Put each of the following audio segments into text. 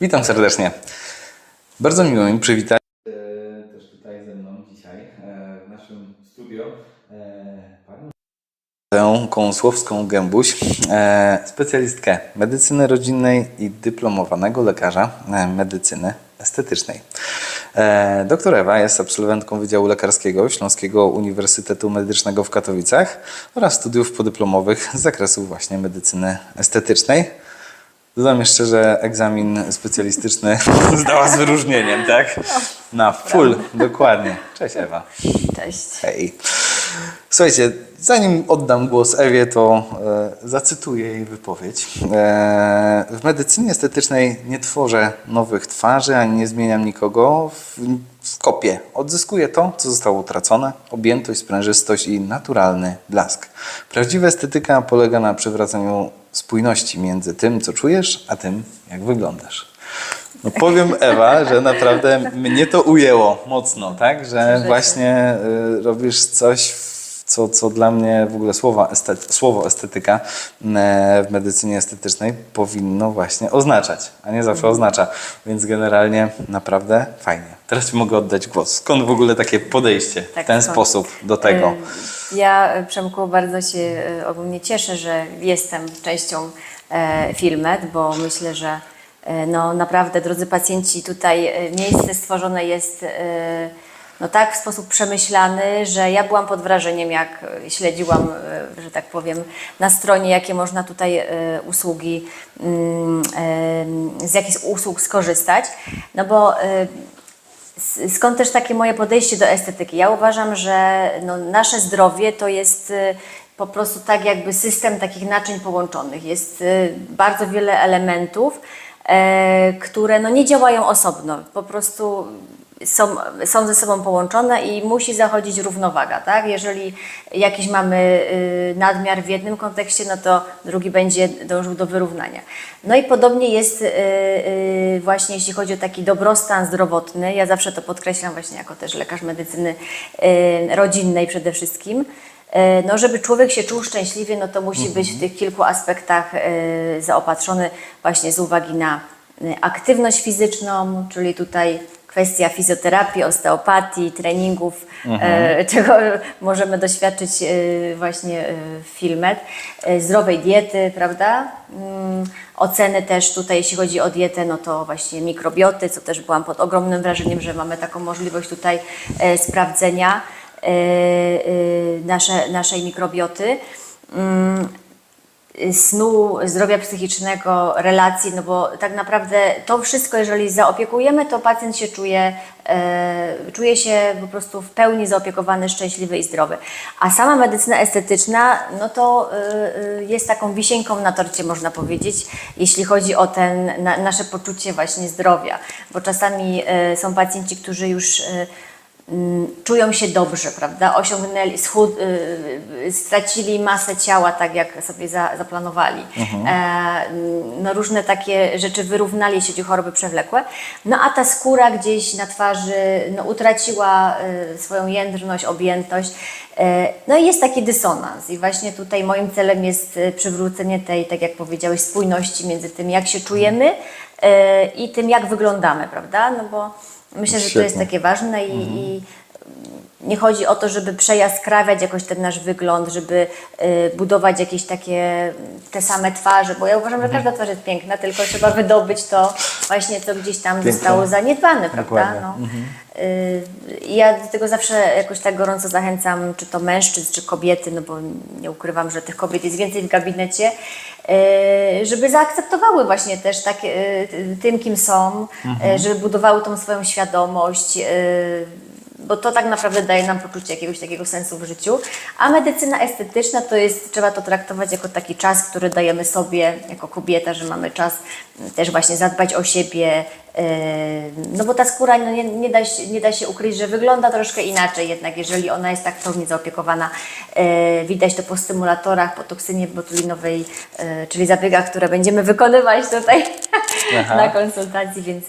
Witam serdecznie. Bardzo miło mi przywitać też tutaj ze mną dzisiaj e, w naszym studio e, panią Tę Kąsłowską-Gębuś, e, specjalistkę medycyny rodzinnej i dyplomowanego lekarza medycyny estetycznej. Doktor Ewa jest absolwentką Wydziału Lekarskiego Śląskiego Uniwersytetu Medycznego w Katowicach oraz studiów podyplomowych z zakresu właśnie medycyny estetycznej. Dodam jeszcze, że egzamin specjalistyczny zdała z wyróżnieniem, tak? Na full, dokładnie. Cześć Ewa. Cześć. Hej. Słuchajcie, zanim oddam głos Ewie, to e, zacytuję jej wypowiedź. E, w medycynie estetycznej nie tworzę nowych twarzy, ani nie zmieniam nikogo. W, w kopie odzyskuję to, co zostało utracone, objętość, sprężystość i naturalny blask. Prawdziwa estetyka polega na przywracaniu spójności między tym, co czujesz, a tym, jak wyglądasz. No powiem Ewa, że naprawdę mnie to ujęło mocno, tak? Że właśnie y, robisz coś, w- co, co dla mnie w ogóle słowa estet, słowo estetyka e, w medycynie estetycznej powinno właśnie oznaczać, a nie zawsze oznacza. Więc generalnie naprawdę fajnie. Teraz Ci mogę oddać głos. Skąd w ogóle takie podejście w Tak, ten skąd? sposób do tego? Ja, Przemku, bardzo się e, ogólnie cieszę, że jestem częścią e, Filmet, bo myślę, że no, naprawdę, drodzy pacjenci, tutaj miejsce stworzone jest no, tak w sposób przemyślany, że ja byłam pod wrażeniem, jak e, śledziłam, e, że tak powiem, na stronie, jakie można tutaj e, usługi, mm, z jakich usług skorzystać. No bo Skąd też takie moje podejście do estetyki? Ja uważam, że no, nasze zdrowie to jest po prostu tak jakby system takich naczyń połączonych. Jest bardzo wiele elementów, które no, nie działają osobno. Po prostu są, są ze sobą połączone i musi zachodzić równowaga, tak? Jeżeli jakiś mamy y, nadmiar w jednym kontekście, no to drugi będzie dążył do wyrównania. No i podobnie jest y, y, właśnie jeśli chodzi o taki dobrostan zdrowotny, ja zawsze to podkreślam właśnie jako też lekarz medycyny rodzinnej przede wszystkim, no, żeby człowiek się czuł szczęśliwie, no to musi być w tych kilku aspektach zaopatrzony właśnie z uwagi na aktywność fizyczną, czyli tutaj kwestia fizjoterapii, osteopatii, treningów, e, czego możemy doświadczyć e, właśnie e, w Filmet, e, zdrowej diety, prawda? Mm, Oceny też tutaj, jeśli chodzi o dietę, no to właśnie mikrobioty, co też byłam pod ogromnym wrażeniem, że mamy taką możliwość tutaj sprawdzenia nasze, naszej mikrobioty. Snu, zdrowia psychicznego, relacji, no bo tak naprawdę to wszystko, jeżeli zaopiekujemy, to pacjent się czuje, e, czuje się po prostu w pełni zaopiekowany, szczęśliwy i zdrowy. A sama medycyna estetyczna, no to e, e, jest taką wisienką na torcie, można powiedzieć, jeśli chodzi o ten, na, nasze poczucie właśnie zdrowia, bo czasami e, są pacjenci, którzy już e, czują się dobrze, prawda? Osiągnęli, schud, y, y, stracili masę ciała tak, jak sobie za, zaplanowali. E, mm, no, różne takie rzeczy wyrównali, jeśli chodzi o choroby przewlekłe. No a ta skóra gdzieś na twarzy no, utraciła y, swoją jędrność, objętość. E, no i jest taki dysonans i właśnie tutaj moim celem jest y, przywrócenie tej, tak jak powiedziałeś, spójności między tym, jak się czujemy e, i tym, jak wyglądamy, prawda? No bo myślę, że to jest takie ważne i, i nie chodzi o to, żeby przejaskrawiać jakoś ten nasz wygląd, żeby y, budować jakieś takie te same twarze, bo ja uważam, że Mhm. każda twarz jest piękna, tylko trzeba wydobyć to właśnie, co gdzieś tam zostało zaniedbane, prawda? No. Y, I ja do tego zawsze jakoś tak gorąco zachęcam, czy to mężczyzn, czy kobiety, no bo nie ukrywam, że tych kobiet jest więcej w gabinecie, y, żeby zaakceptowały właśnie też takie, y, tym, kim są, y, żeby budowały tą swoją świadomość, bo to tak naprawdę daje nam poczucie jakiegoś takiego sensu w życiu. A medycyna estetyczna to jest, trzeba to traktować jako taki czas, który dajemy sobie jako kobieta, że mamy czas mm, też właśnie zadbać o siebie. yy, No bo ta skóra no nie, nie, da się, nie da się ukryć, że wygląda troszkę inaczej, jednak jeżeli ona jest tak pełnie zaopiekowana, yy, widać to po stymulatorach, po toksynie botulinowej, yy, czyli zabiegach, które będziemy wykonywać tutaj Aha. na konsultacji, więc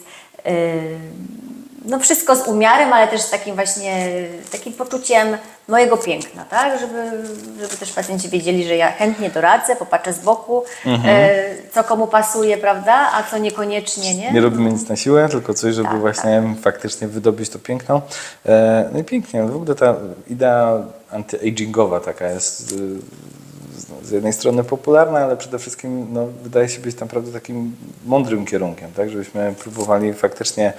no wszystko z umiarem, ale też z takim właśnie takim poczuciem mojego piękna, tak? Żeby, żeby też pacjenci wiedzieli, że ja chętnie doradzę, popatrzę z boku, e, co komu pasuje, prawda, a co niekoniecznie, nie? Nie robimy nic na siłę, tylko coś, żeby Tak, właśnie faktycznie wydobyć to piękno. E, No i pięknie, w ogóle ta idea anty-agingowa taka jest y, z- jednej strony popularna, ale przede wszystkim no, wydaje się być naprawdę takim mądrym kierunkiem, tak? Żebyśmy próbowali faktycznie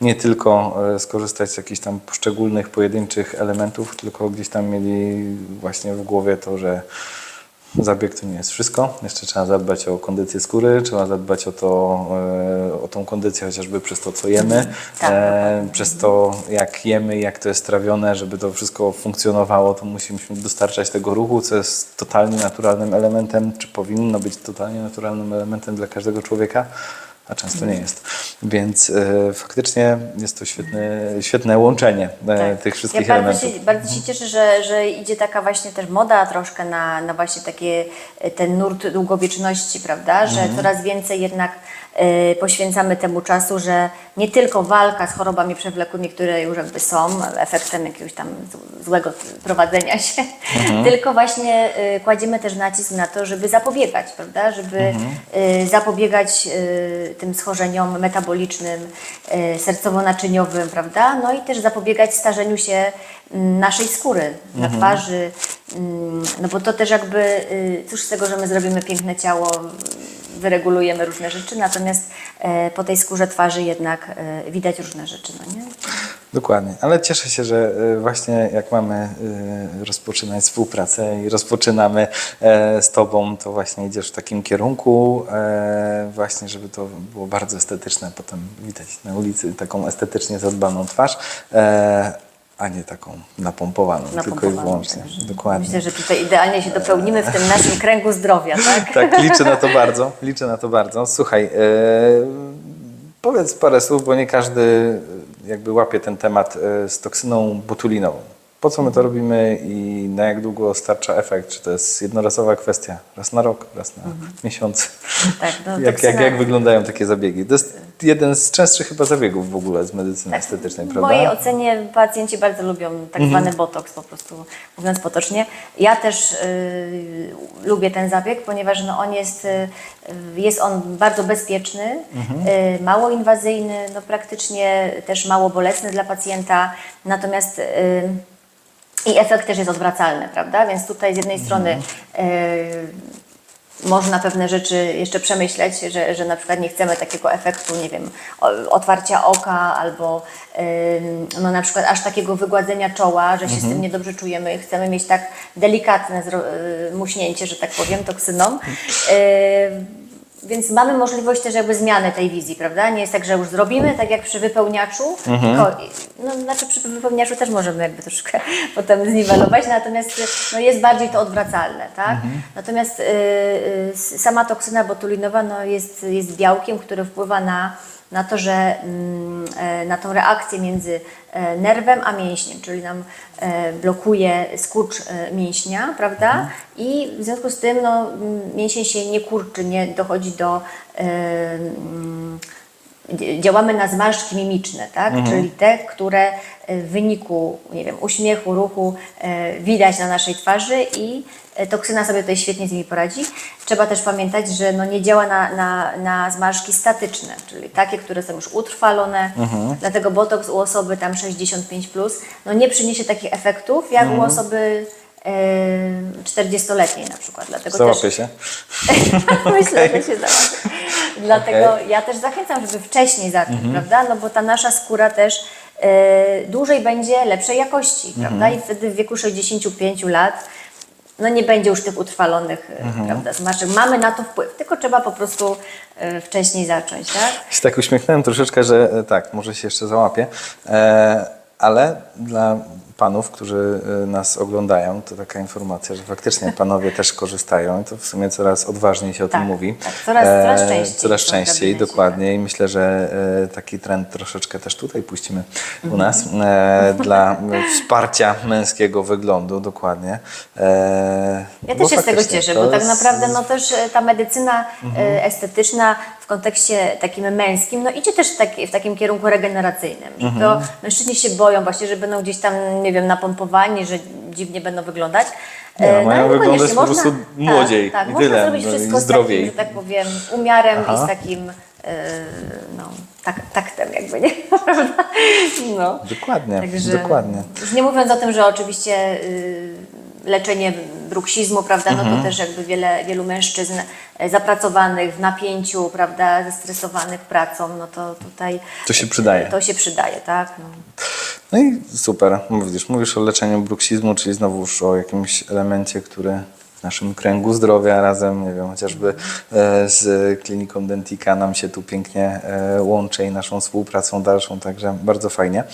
nie tylko e, skorzystać z jakichś tam poszczególnych, pojedynczych elementów, tylko gdzieś tam mieli właśnie w głowie to, że Zabieg to nie jest wszystko. Jeszcze trzeba zadbać o kondycję skóry, trzeba zadbać o, to, e, o tą kondycję chociażby przez to, co jemy, Tak, e, przez to, jak jemy, jak to jest trawione, żeby to wszystko funkcjonowało, to musimy dostarczać tego ruchu, co jest totalnie naturalnym elementem, czy powinno być totalnie naturalnym elementem dla każdego człowieka, a często nie jest. Więc e, faktycznie jest to świetne, świetne łączenie e, tych wszystkich Tak. ja bardzo elementów. się, bardzo się cieszę, że, że idzie taka właśnie też moda troszkę na, na właśnie takie e, ten nurt długowieczności, prawda? Że Mhm. coraz więcej jednak poświęcamy temu czasu, że nie tylko walka z chorobami przewlekłymi, które już jakby są efektem jakiegoś tam złego prowadzenia się, Mhm. tylko właśnie e, kładziemy też nacisk na to, żeby zapobiegać, prawda? Żeby Mhm. e, zapobiegać e, tym schorzeniom metabolicznym, e, sercowo-naczyniowym, prawda? No i też zapobiegać starzeniu się naszej skóry na Mhm. twarzy, mm, no bo to też jakby, y, cóż z tego, że my zrobimy piękne ciało, wyregulujemy różne rzeczy, natomiast e, po tej skórze twarzy jednak e, widać różne rzeczy, no nie? Dokładnie, ale cieszę się, że e, właśnie jak mamy rozpoczynać współpracę i rozpoczynamy z Tobą, to właśnie idziesz w takim kierunku, właśnie żeby to było bardzo estetyczne, potem widać na ulicy taką estetycznie zadbaną twarz, a nie taką napompowaną, tylko i Napompowaną, wyłącznie. także Dokładnie. Myślę, że tutaj idealnie się dopełnimy w tym naszym kręgu zdrowia, tak? Tak, liczę na to bardzo. Liczę na to bardzo. Słuchaj, e, powiedz parę słów, bo nie każdy jakby łapie ten temat e, z toksyną botulinową. Po co my to robimy i na jak długo starcza efekt? Czy to jest jednorazowa kwestia? Raz na rok, raz na miesiąc? Tak, no, jak, jak, jak wyglądają takie zabiegi? To jest jeden z częstszych chyba zabiegów w ogóle z medycyny estetycznej, W prawda? mojej ocenie pacjenci bardzo lubią tak Mhm. zwany botoks, po prostu mówiąc potocznie. Ja też y, lubię ten zabieg, ponieważ no, on jest, y, jest on bardzo bezpieczny, Mhm. y, mało inwazyjny, no, praktycznie też mało bolesny dla pacjenta. Natomiast i efekt też jest odwracalny, prawda? Więc tutaj z jednej strony y, można pewne rzeczy jeszcze przemyśleć, że, że na przykład nie chcemy takiego efektu, nie wiem, otwarcia oka albo no na przykład aż takiego wygładzenia czoła, że się z tym niedobrze czujemy. Chcemy mieć tak delikatne zro- y, muśnięcie, że tak powiem, toksyną. Y, więc mamy możliwość też jakby zmiany tej wizji, prawda? Nie jest tak, że już zrobimy, tak jak przy wypełniaczu, tylko, no znaczy przy wypełniaczu też możemy jakby troszkę potem zniwelować, natomiast no, jest bardziej to odwracalne, tak? Natomiast y, y, sama toksyna botulinowa no, jest, jest białkiem, które wpływa na, na to, że mm, e, na tą reakcję między e, nerwem a mięśniem, czyli nam e, blokuje skurcz mięśnia, prawda? I w związku z tym no, mm, mięsień się nie kurczy, nie dochodzi do mm, działamy na zmarszczki mimiczne, tak? czyli te, które w wyniku nie wiem, uśmiechu, ruchu widać na naszej twarzy i toksyna sobie tutaj świetnie z nimi poradzi. Trzeba też pamiętać, że no nie działa na, na, na zmarszczki statyczne, czyli takie, które są już utrwalone, dlatego botoks u osoby tam 65+, plus, no nie przyniesie takich efektów jak u osoby e, 40-letniej na przykład. Dlatego też, Załapie się. Myślę, że się załatwi. Dlatego ja też zachęcam, żeby wcześniej zacząć, prawda? No bo ta nasza skóra też e, dłużej będzie lepszej jakości, prawda? I wtedy w wieku 65 lat no nie będzie już tych utrwalonych, e, prawda, zmarszczek. Mamy na to wpływ, tylko trzeba po prostu e, wcześniej zacząć, tak? się tak uśmiechnąłem troszeczkę, że e, tak, może się jeszcze załapię, e, ale dla panów, którzy e, nas oglądają, to taka informacja, że faktycznie panowie też korzystają i to w sumie coraz odważniej się o Tak, tym mówi. tak, coraz- coraz częściej Coraz częściej, dokładnie i myślę, że e, taki trend troszeczkę też tutaj puścimy u nas e, dla e, wsparcia męskiego wyglądu, dokładnie. E, Ja bo też się z tego cieszę, bo tak naprawdę no też e, ta medycyna e, estetyczna kontekście takim męskim, no idzie też taki, w takim kierunku regeneracyjnym. Że Mhm. to mężczyźni się boją właśnie, że będą gdzieś tam, nie wiem, napompowani, że dziwnie będą wyglądać. Nie, E, mają ale wyglądać po prostu młodziej Tak, tak i można tyle, zrobić no wszystko z zdrowiej. takim, że tak powiem, umiarem Aha. i z takim e, no, tak, taktem jakby, nie? No. Dokładnie, Także, dokładnie. Już nie mówiąc o tym, że oczywiście y, leczenie bruksizmu, prawda, no Mhm. to też jakby wiele, wielu mężczyzn e, zapracowanych w napięciu, prawda, zestresowanych pracą, no to tutaj To się przydaje. To się przydaje, tak? No. No i super, widzisz, mówisz o leczeniu bruksizmu, czyli znowuż o jakimś elemencie, który w naszym kręgu zdrowia razem, nie wiem, chociażby e, z kliniką Dentika nam się tu pięknie e, łączy i naszą współpracą dalszą, także bardzo fajnie.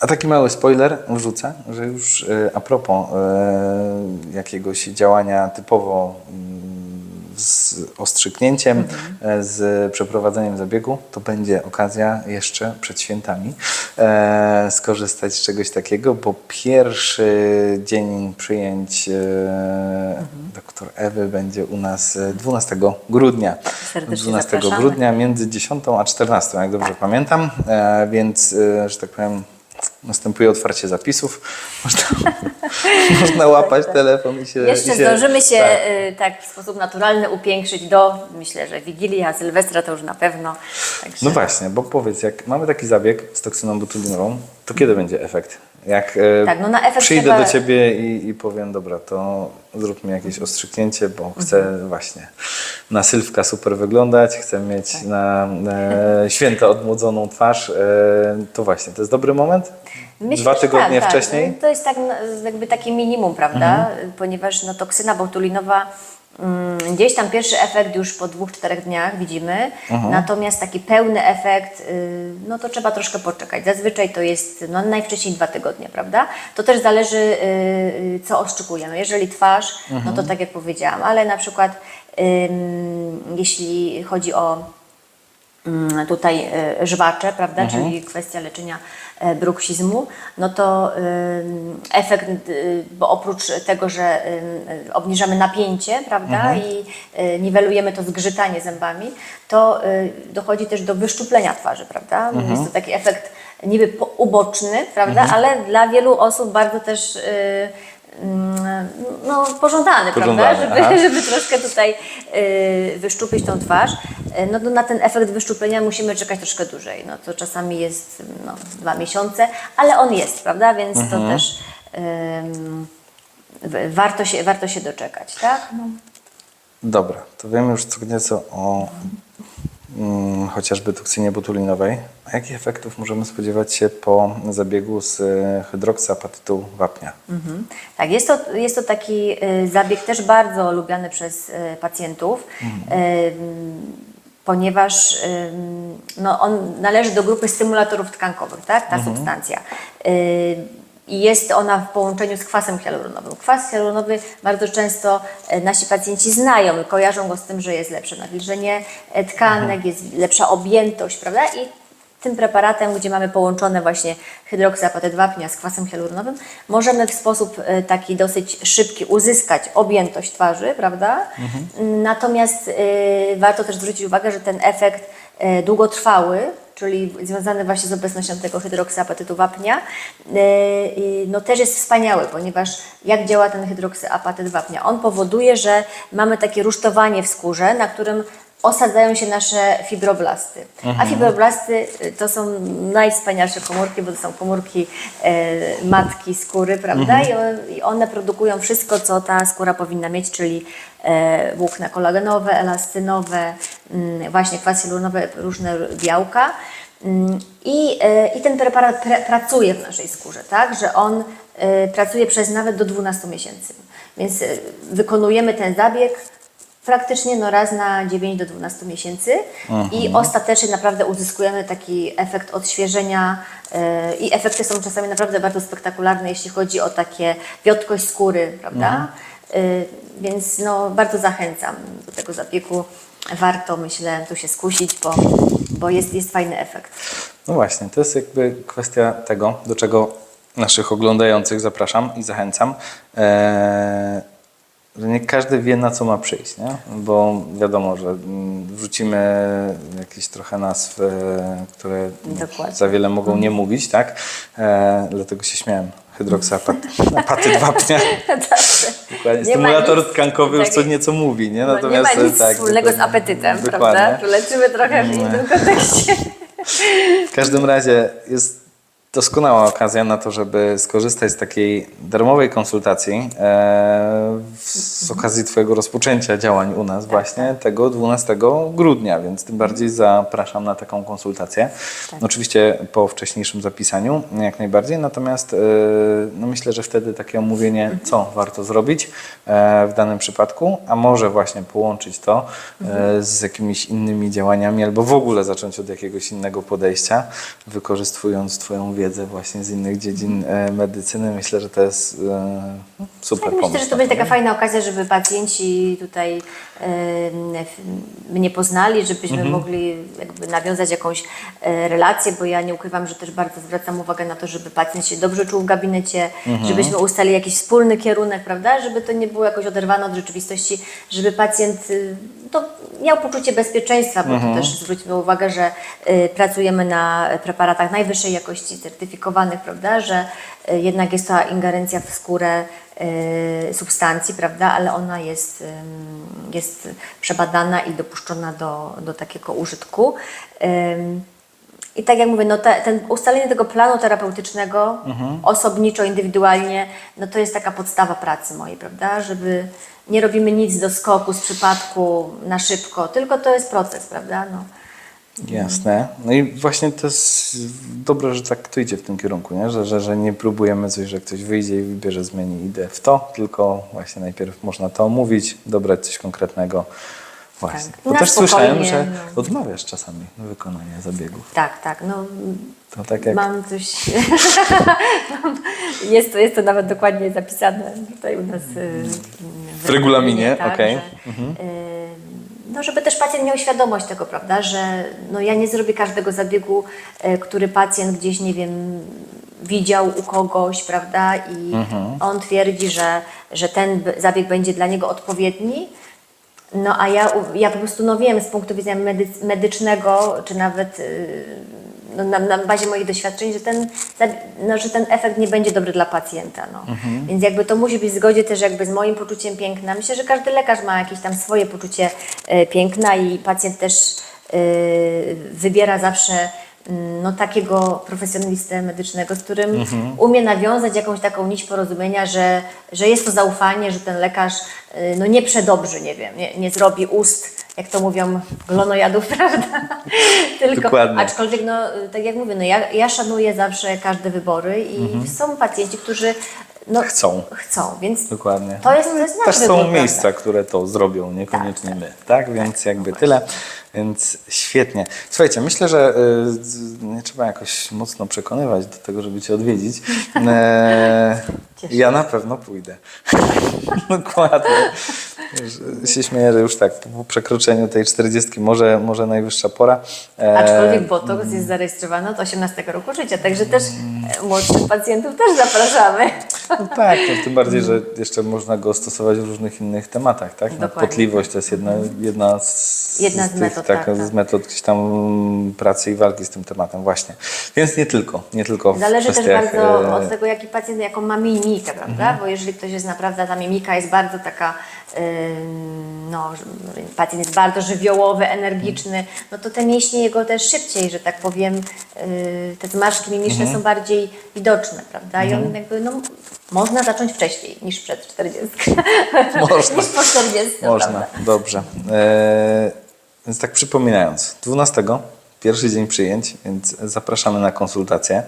A taki mały spoiler wrzucę, że już e, a propos e, jakiegoś działania typowo mm, z ostrzyknięciem, e, z przeprowadzeniem zabiegu, to będzie okazja jeszcze przed świętami e, skorzystać z czegoś takiego, bo pierwszy dzień przyjęć e, doktor Ewy będzie u nas e, 12 grudnia. Serdecznie 12 zapraszamy. grudnia między 10 a 14, jak dobrze pamiętam, e, więc, że tak powiem, następuje otwarcie zapisów. Można, można łapać telefon i się... Jeszcze i się zdążymy się tak. y, tak w sposób naturalny upiększyć do, myślę, że Wigilia, Sylwestra to już na pewno. Także... No właśnie, bo powiedz, jak mamy taki zabieg z toksyną botulinową, to kiedy będzie efekt? Jak e, Tak, no na przyjdę trzeba- do Ciebie i, i powiem, dobra, to zrób mi jakieś ostrzyknięcie, bo chcę Mhm. właśnie na sylwka super wyglądać, chcę mieć Tak. na e, święta odmłodzoną twarz, e, to właśnie, to jest dobry moment? Myślę, Dwa tygodnie tak, wcześniej? Mhm. Tak. To jest tak no, jakby takie minimum, prawda? Ponieważ no, toksyna botulinowa gdzieś tam pierwszy efekt już po dwóch, czterech dniach widzimy, Mhm. natomiast taki pełny efekt, y, no to trzeba troszkę poczekać. Zazwyczaj to jest no, najwcześniej dwa tygodnie, prawda? To też zależy, y, co oszczekujemy. Jeżeli twarz, no Mhm. to tak jak powiedziałam, ale na przykład jeśli chodzi o mm, tutaj e, żwacze, prawda, Mhm. czyli kwestia leczenia e, bruksizmu, no to efekt, y, bo oprócz tego, że obniżamy napięcie, prawda, Mhm. i y, niwelujemy to zgrzytanie zębami, to y, dochodzi też do wyszczuplenia twarzy, prawda. Mhm. Jest to taki efekt niby uboczny, prawda, ale dla wielu osób bardzo też mm, no, pożądany, Pożądany, prawda, żeby, żeby troszkę tutaj y, wyszczupić tą twarz, y, no to na ten efekt wyszczuplenia musimy czekać troszkę dłużej. No to czasami jest no, dwa miesiące, ale on jest, prawda? Więc to też warto, się, warto się doczekać, tak? No. Dobra, to wiemy już co nieco o mm, chociażby toksynie botulinowej. A jakich efektów możemy spodziewać się po zabiegu z e, hydroksyapatytu wapnia? Mhm. Tak, jest to, jest to taki y, zabieg też bardzo lubiany przez y, pacjentów, ym, ponieważ no, on należy do grupy stymulatorów tkankowych, tak, ta substancja. Y, I jest ona w połączeniu z kwasem hialuronowym. Kwas hialuronowy bardzo często e, nasi pacjenci znają i kojarzą go z tym, że jest lepsze nawilżenie e, tkanek, jest lepsza objętość, prawda? I tym preparatem, gdzie mamy połączone właśnie hydroksyapatyt wapnia z kwasem hialuronowym, możemy w sposób e, taki dosyć szybki uzyskać objętość twarzy, prawda? Natomiast e, warto też zwrócić uwagę, że ten efekt e, długotrwały, czyli związany właśnie z obecnością tego hydroksyapatytu wapnia, no też jest wspaniały, ponieważ jak działa ten hydroksyapatyt wapnia? On powoduje, że mamy takie rusztowanie w skórze, na którym osadzają się nasze fibroblasty. A fibroblasty y, to są najwspanialsze komórki, bo to są komórki e, matki skóry, prawda? I, one, I one produkują wszystko, co ta skóra powinna mieć, czyli e, włókna kolagenowe, elastynowe, mm, właśnie kwasy hialuronowe, różne białka. Mm, I, e, I ten preparat pre, pracuje w naszej skórze, tak? Że on e, pracuje przez nawet do 12 miesięcy. Więc e, wykonujemy ten zabieg praktycznie no raz na 9 do 12 miesięcy i ostatecznie naprawdę uzyskujemy taki efekt odświeżenia e, i efekty są czasami naprawdę bardzo spektakularne, jeśli chodzi o takie wiotkość skóry, prawda? E, Więc no, bardzo zachęcam do tego zabiegu. Warto, myślę, tu się skusić, bo, bo jest, jest fajny efekt. No właśnie, to jest jakby kwestia tego, do czego naszych oglądających zapraszam i zachęcam. Eee, że nie każdy wie, na co ma przyjść, nie? Bo wiadomo, że mm, wrzucimy jakieś trochę nazw, e, które Dokładnie. za wiele mogą nie mówić, tak? E, dlatego się śmiałem. Hydroksapaty, apaty wapnia. Dokładnie. Stymulator nic tkankowy już takiego- co nieco mówi, nie? No, nie ma e, nic wspólnego z apetytem, prawda? dokładnie. Tu leczymy trochę w innym kontekście. W każdym razie jest doskonała okazja na to, żeby skorzystać z takiej darmowej konsultacji e, w- z okazji Twojego rozpoczęcia działań u nas właśnie tego 12 grudnia, więc tym bardziej zapraszam na taką konsultację. Oczywiście po wcześniejszym zapisaniu jak najbardziej, natomiast e, no myślę, że wtedy takie omówienie, co warto zrobić e, w danym przypadku, a może właśnie połączyć to e, z jakimiś innymi działaniami albo w ogóle zacząć od jakiegoś innego podejścia, wykorzystując Twoją wiedzę właśnie z innych dziedzin e, medycyny. Myślę, że to jest e, super Tak, pomysł. myślę, że to będzie taka fajna okazja, żeby pacjenci tutaj w- mnie poznali, żebyśmy Mhm. mogli jakby nawiązać jakąś e, relację, bo ja nie ukrywam, że też bardzo zwracam uwagę na to, żeby pacjent się dobrze czuł w gabinecie, Mhm. żebyśmy ustalili jakiś wspólny kierunek, prawda, żeby to nie było jakoś oderwane od rzeczywistości, żeby pacjent y, to miał poczucie bezpieczeństwa, bo Mhm. to też zwróćmy uwagę, że y, pracujemy na preparatach najwyższej jakości, certyfikowanych, prawda, że y, jednak jest to ingerencja w skórę y, substancji, prawda, ale ona jest, jest przebadana i dopuszczona do, do takiego użytku. I tak jak mówię, no te, ten ustalenie tego planu terapeutycznego osobniczo, indywidualnie, no to jest taka podstawa pracy mojej, prawda, żeby nie robimy nic do skoku, z przypadku, na szybko, tylko to jest proces, prawda, no. Jasne. No i właśnie to jest dobre, że tak to idzie w tym kierunku, nie? Że, że, że nie próbujemy coś, że ktoś wyjdzie i wybierze, zmieni ideę w to, tylko właśnie najpierw można to omówić, dobrać coś konkretnego. Właśnie. Tak. Bo też słyszałem, spokojnie, że no. odmawiasz czasami wykonania zabiegów. Tak, tak, no To tak jak mam coś, jest, to, jest to nawet dokładnie zapisane tutaj u nas y, W regulaminie, tak, okej. że, y, No, żeby też pacjent miał świadomość tego, prawda, że no, ja nie zrobię każdego zabiegu, y, który pacjent gdzieś, nie wiem, widział u kogoś, prawda, i on twierdzi, że, że ten zabieg będzie dla niego odpowiedni, no a ja, ja po prostu no wiem z punktu widzenia medy, medycznego, czy nawet y, no, na, na bazie moich doświadczeń, że ten, no, że ten efekt nie będzie dobry dla pacjenta. No. Więc jakby to musi być w zgodzie też jakby z moim poczuciem piękna. Myślę, że każdy lekarz ma jakieś tam swoje poczucie e, piękna i pacjent też e, wybiera zawsze no, takiego profesjonalistę medycznego, z którym umie nawiązać jakąś taką nić porozumienia, że, że jest to zaufanie, że ten lekarz y, no, nie przedobrzy, nie wiem, nie, nie zrobi ust, jak to mówią, glonojadów, prawda? Tylko, Dokładnie. aczkolwiek, no, tak jak mówię, no, ja, ja szanuję zawsze każde wybory i są pacjenci, którzy no, Chcą. chcą, więc Dokładnie. to jest, to jest Też są miejsca, które to zrobią, niekoniecznie my, tak? Więc jakby tyle. Więc świetnie. Słuchajcie, myślę, że y, z- nie trzeba jakoś mocno przekonywać do tego, żeby Cię odwiedzić. E, ja na pewno pójdę. Dokładnie. Już się śmieję, że już tak po przekroczeniu tej 40 może, może najwyższa pora. E, Aczkolwiek Botox jest zarejestrowany od 18 roku życia, także też e, młodszych pacjentów też zapraszamy. No tak, no, tym bardziej, że jeszcze można go stosować w różnych innych tematach, tak? No, potliwość to jest jedna, jedna z, Jedna z tych, metod, tak, tak, z tak. metod gdzieś tam pracy i walki z tym tematem, właśnie. Więc nie tylko, nie tylko w Zależy też bardzo e, Mhm. od tego, jaki pacjent, jaką ma mimikę, prawda? Bo jeżeli ktoś jest naprawdę, ta mimika jest bardzo taka, no, pacjent jest bardzo żywiołowy, energiczny, no to te mięśnie jego też szybciej, że tak powiem, yy, te zmarszki mimiczne Mhm. są bardziej widoczne, prawda? I on jakby, no, można zacząć wcześniej niż przed 40. Można. niż po 40, Można, prawda? dobrze. E, więc tak przypominając, 12 pierwszy dzień przyjęć, więc zapraszamy na konsultacje.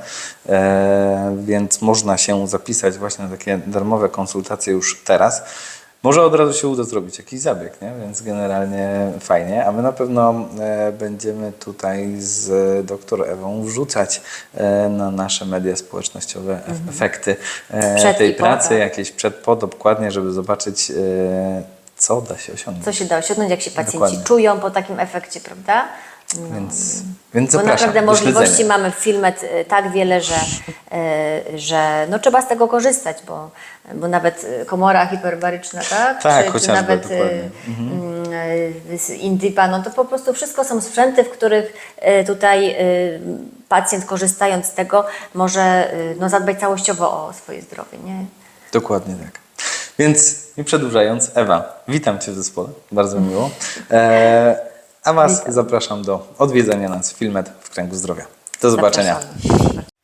E, więc można się zapisać właśnie na takie darmowe konsultacje już teraz. Może od razu się uda zrobić jakiś zabieg, nie? więc generalnie fajnie. A my na pewno e, będziemy tutaj z dr Ewą wrzucać e, na nasze media społecznościowe ef- efekty e, tej pracy, tak. jakieś przed, po, dokładnie, żeby zobaczyć, e, co da się osiągnąć. co się da osiągnąć, jak się pacjenci Dokładnie. czują po takim efekcie, prawda? Więc, więc Bo naprawdę możliwości śledzenia. mamy w Filmet e, tak wiele, że, e, że no, trzeba z tego korzystać, bo, bo nawet e, komora hiperbaryczna, tak? Tak, czy, czy nawet dokładnie. mm, Indypa, no to po prostu wszystko są sprzęty, w których tutaj pacjent korzystając z tego może no, zadbać całościowo o swoje zdrowie, nie? Dokładnie tak. Więc nie przedłużając, Ewa, witam Cię w zespole, bardzo miło. E, a Was Witam. zapraszam do odwiedzenia nas w Filmet w Kręgu Zdrowia. Do zobaczenia. Zapraszamy.